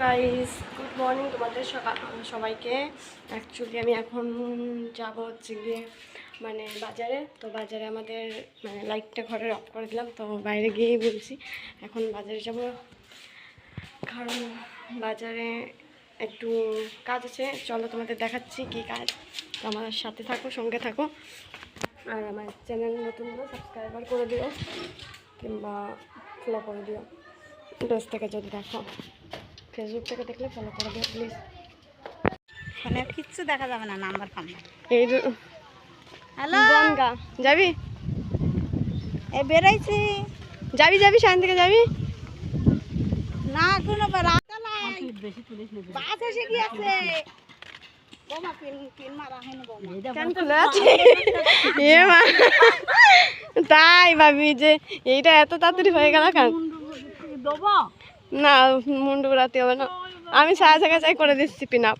Guys good morning তোমাদের সকা- সবাইকে। Actually আমি এখন যাব হচ্ছে গিয়ে মানে বাজারে। তো বাজারে আমাদের মানে লাইটটা ঘরে অফ করে দিলাম। তো বাইরে গিয়েই বলছি, এখন বাজারে যাব। কারণ বাজারে একটু কাজ আছে। চলো তোমাদের দেখাচ্ছি কী কাজ। আমার সাথে থাকো, সঙ্গে থাকো। আর আমার চ্যানেল নতুন সাবস্ক্রাইবার করে দিও, কিংবা ফলো করে দিও। পেজ থেকে যদি দেখো। ফেসবুক থেকে দেখলে ফলো করে দিও প্লিজ ফোনে আর কিচ্ছু দেখা যাবে না নাম্বার পাম এই হ্যালো গঙ্গা। যাবি? এ বেরাইছি। যাবি যাবি সায়ন থেকে যাবি? না কোনো রাস্তা নাই। বাস এসে গিয়েছে। তাই ভাবি যে এইটা এত তাড়াতাড়ি হয়ে গেল কেন? দেবো। না মুন্ডু রাতে হবে না। আমি সাড়ে ছয় করে দিচ্ছি পিন আপ